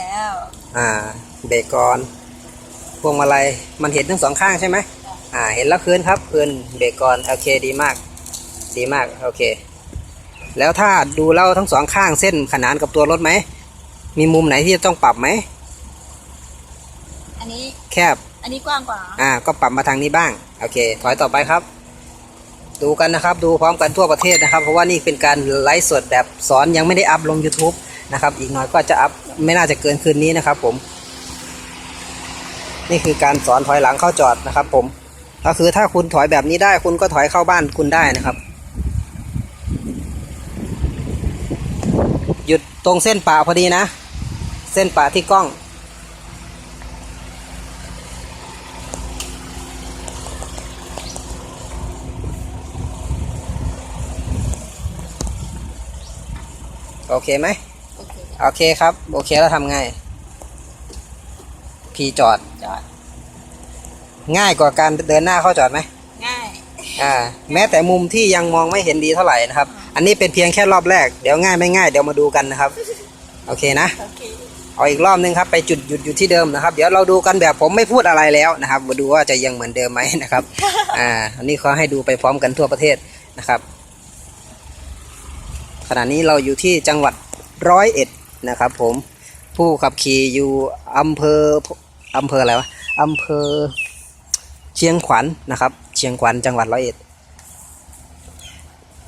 แล้ว อ่า เบรกก่อนพวงมาลัยมันเห็นทั้งสองข้างใช่ไหมอ่า เห็นแล้วคืนครับคืนเบรกก่อนโอเคดีมาก ดีมากโอเค แล้วถ้าดูแล้วทั้งสองข้างเส้นขนานกับตัวรถไหมมีมุมไหนที่จะต้องปรับไหมอันนี้แคบ อันนี้กว้างกว่า อ่า ก็ปรับมาทางนี้บ้าง โอเค ถอยต่อไปครับ ดูกันนะครับ ดูพร้อมกันทั่วประเทศนะครับ เพราะว่านี่เป็นการไลฟ์สดแบบสอนยังไม่ได้อัพลง YouTube นะครับ อีกหน่อยก็จะอัพ ไม่น่าจะเกินคืนนี้นะครับ ผม นี่คือการสอนถอยหลังเข้าจอดนะครับ ผมก็คือถ้าคุณถอยแบบนี้ได้ คุณก็ถอยเข้าบ้านคุณได้นะครับ หยุดตรงเส้นป่าพอดีนะ เส้นป่าที่กล้องโอเคไหม โอเคโอเคครับ โอเคแล้วทำไงพีจอด จอด ง่ายกว่าการเดินหน้าเข้าจอดไหมง่าย อ่า แม้แต่มุมที่ยังมองไม่เห็นดีเท่าไหร่นะครับ อันนี้เป็นเพียงแค่รอบแรก เดี๋ยวง่ายไม่ง่ายเดี๋ยวมาดูกันนะครับ โอเคนะ โอเค เอาอีกรอบนึงครับ ไปจุดหยุดอยู่ที่เดิมนะครับ เดี๋ยวเราดูกันแบบผมไม่พูดอะไรแล้วนะครับ มาดูว่าจะยังเหมือนเดิมไหมนะครับ อ่า อันนี้เขาให้ดูไปพร้อมกันทั่วประเทศนะครับ ขณะนี้เราอยู่ที่จังหวัดร้อยเอ็ด นะครับ ผมผู้ขับขี่อยู่อำเภออำเภออะไรวะอำเภอเชียงขวัญนะครับ เชียงขวัญจังหวัดร้อยเอ็ด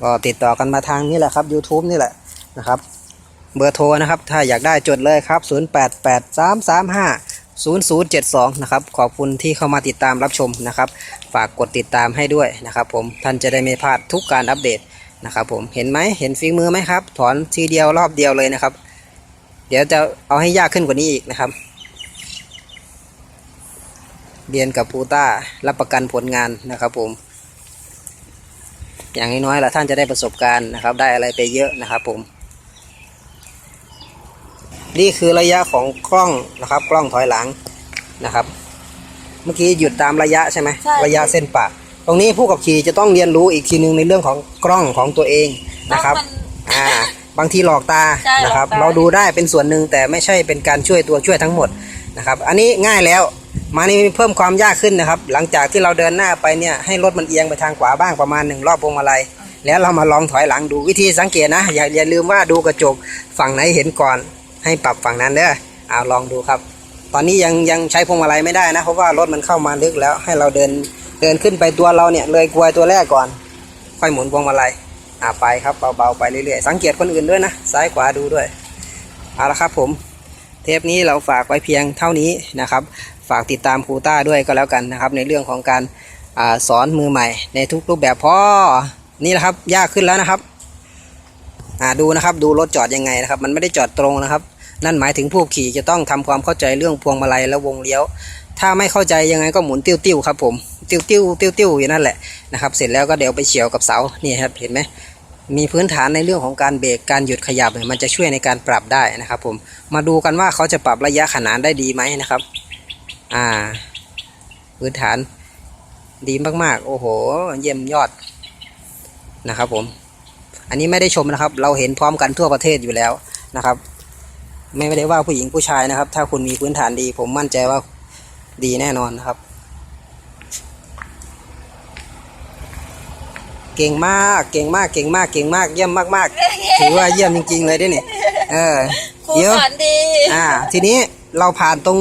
ก็ติดต่อกันมาทางนี้แหละครับ YouTube นี่แหละนะครับเบอร์โทรนะครับ ถ้าอยากได้จดเลยครับ 0883350072 นะครับ ขอบคุณที่เข้ามาติดตามรับชมนะครับ ฝากกดติดตามให้ด้วยนะครับ ผมท่านจะได้ไม่พลาดทุกการอัปเดตนะครับ ผมเห็นไหมเห็นฝีมือไหมครับ ถอนทีเดียวรอบเดียวเลยนะครับ เดี๋ยวจะเอาให้ยากขึ้นกว่านี้อีกนะครับ เรียนกับปูต้ารับประกันผลงานนะครับผม อย่างน้อยๆละท่านจะได้ประสบการณ์นะครับ ได้อะไรไปเยอะนะครับผม นี่คือระยะของกล้องนะครับ กล้องถอยหลังนะครับ เมื่อกี้หยุดตามระยะใช่ไหมใช่ระยะเส้นปะตรงนี้ผู้ขับขี่จะต้องเรียนรู้อีกทีหนึ่งในเรื่องของกล้องของตัวเองนะครับมันอ่า บางทีหลอกตาใช่นะครับหลอกตา เราดูได้เป็นส่วนหนึ่งแต่ไม่ใช่เป็นการช่วยตัวช่วยทั้งหมดนะครับอันนี้ง่ายแล้วมานี่เพิ่มความยากขึ้นนะครับ หลังจากที่เราเดินหน้าไปเนี่ยให้รถมันเอียงไปทางขวาบ้างประมาณหนึ่งรอบพวงมาลัยแล้วเรามาลองถอยหลังดูวิธีสังเกตนะอย่าอย่าลืมว่าดูกระจกฝั่งไหนเห็นก่อน ให้ปรับฝั่งนั้นเด้อเอาลองดูครับ ตอนนี้ยังยังใช้พวงมาลัยไม่ได้นะเพราะว่ารถมันเข้ามาลึกแล้วให้เราเดินเดินขึ้นไปตัวเราเนี่ยเลยกลวยตัวแรกก่อน ค่อยหมุนพวงมาลัย อ่าไปครับเบาๆไปเรื่อยๆสังเกตคนอื่นด้วยนะ ซ้ายขวาดูด้วยเอาละครับผมเทปนี้เราฝากไว้เพียงเท่านี้นะครับ ฝากติดตามครูต้าด้วยก็แล้วกันนะครับ ในเรื่องของการอาสอนมือใหม่ ในทุกรูปแบบพ่อนี่แหละครับยากขึ้นแล้วนะครับดูนะครับดูรถจอดยังไงนะครับ มันไม่ได้จอดตรงนะครับ นั่นหมายถึงผู้ขี่จะต้องทำความเข้าใจเรื่องพวงมาลัยและวงเลี้ยว ถ้าไม่เข้าใจยังไงก็หมุนติ้วติ้วๆครับผมติ้วติ้วติ้วติ้วๆอยู่นั่นแหละนะครับเสร็จแล้วก็เดี๋ยวไปเฉียวกับเสานี่ครับเห็นไหมมีพื้นฐานในเรื่องของการเบรกการหยุดขยับเนี่ยมันจะช่วยในการปรับได้นะครับผมมาดูกันว่าเขาจะปรับระยะขนานได้ดีไหมนะครับอ่าพื้นฐานดีมากๆ โอ้โห เยี่ยมยอดนะครับผมอันนี้ไม่ได้ชมนะครับ เราเห็นพร้อมกันทั่วประเทศอยู่แล้วนะครับ ไม่ได้ว่าผู้หญิงผู้ชายนะครับ ถ้าคุณมีพื้นฐานดี ผมมั่นใจว่า ดีแน่นอนนะครับ เก่งมากเก่งมากเก่งมากเก่งมาก เยี่ยมมากๆ ถือว่าเยี่ยมจริง ๆ เลยด้วยนี่เออครูเดี๋ยวสอนดีอ่า ทีนี้เราผ่านตรง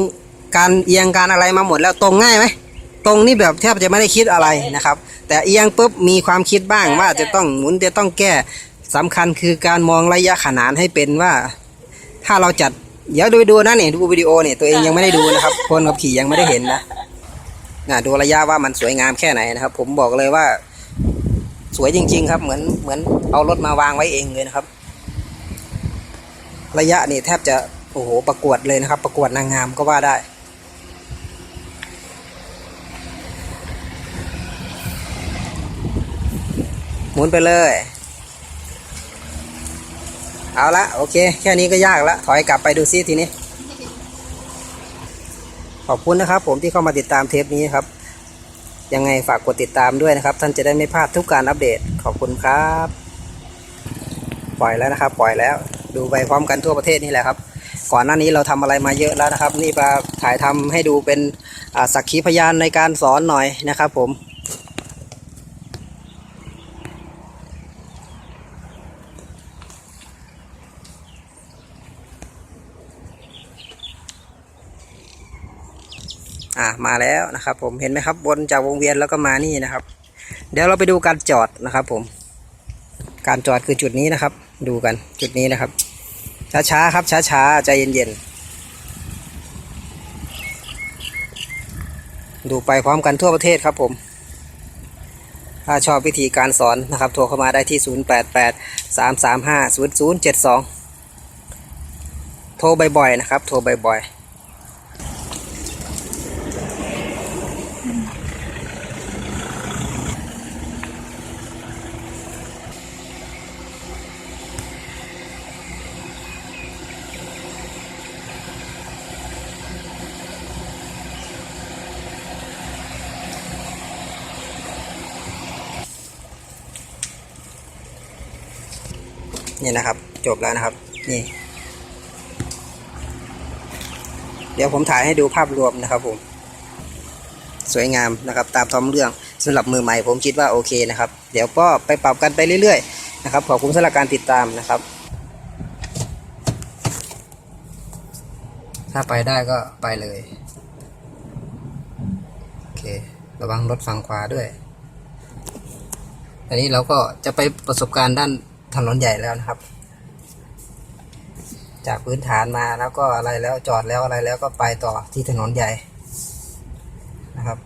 การเอียงการอะไรมาหมดแล้วตรงง่ายไหมตรงนี่แบบแทบจะไม่ได้คิดอะไรนะครับ แต่เอียงปุ๊บมีความคิดบ้างว่าจะต้องหมุนจะต้องแก้สำคัญคือการมองระยะขนานให้เป็นว่า ถ้าเราจัด เดี๋ยวดูดูนะนี่ดูวิดีโอเนี่ยตัวเองยังไม่ได้ดูนะครับ คนขับขี่ยังไม่ได้เห็นนะนะดูระยะว่ามันสวยงามแค่ไหนนะครับ ผมบอกเลยว่า สวยจริง ๆ ครับ เหมือนเหมือนเอารถมาวางไว้เองเลยนะครับ ระยะนี่แทบจะโอ้โหประกวดเลยนะครับ ประกวดนางงามก็ว่าได้หมุนไปเลย เอาละโอเค แค่นี้ก็ยากละถอยกลับไปดูซิทีนี้ ขอบคุณนะครับ ผมที่เข้ามาติดตามเทปนี้ครับ ยังไงฝากกดติดตามด้วยนะครับ ท่านจะได้ไม่พลาดทุกการอัปเดต ขอบคุณครับ ปล่อยแล้วนะครับ ปล่อยแล้ว ดูไปพร้อมกันทั่วประเทศนี่แหละครับ ก่อนหน้านี้เราทำอะไรมาเยอะแล้วนะครับ นี่มาถ่ายทำให้ดูเป็นสักขีพยานในการสอนหน่อยนะครับ ผม อ่ามาแล้วนะครับ ผมเห็นไหมครับวนจากวงเวียนแล้วก็มานี่นะครับ เดี๋ยวเราไปดูการจอดนะครับ ผม การจอดคือจุดนี้นะครับ ดูกันจุดนี้นะครับ ช้าๆครับ ช้าๆใจเย็นๆดูไปพร้อมกันทั่วประเทศครับผมถ้าชอบวิธีการสอนนะครับโทรเข้ามาได้ที่ 088 335 0072 โทรบ่อยๆนะครับ โทรบ่อยๆ นี่นะครับ จบแล้วนะครับ นี่ เดี๋ยวผมถ่ายให้ดูภาพรวมนะครับผม สวยงามนะครับ ตามท้องเรื่องสำหรับมือใหม่ผมคิดว่าโอเคนะครับ เดี๋ยวก็ไปปรับกันไปเรื่อยๆนะครับ ขอบคุณสำหรับการติดตามนะครับ ถ้าไปได้ก็ไปเลย โอเค ระวังรถฝั่งขวาด้วย อันนี้เราก็จะไปประสบการณ์ด้าน ถนนใหญ่แล้วนะครับ จากพื้นฐานมาแล้วก็อะไรแล้วจอดแล้วอะไรแล้วก็ไปต่อที่ถนนใหญ่นะครับ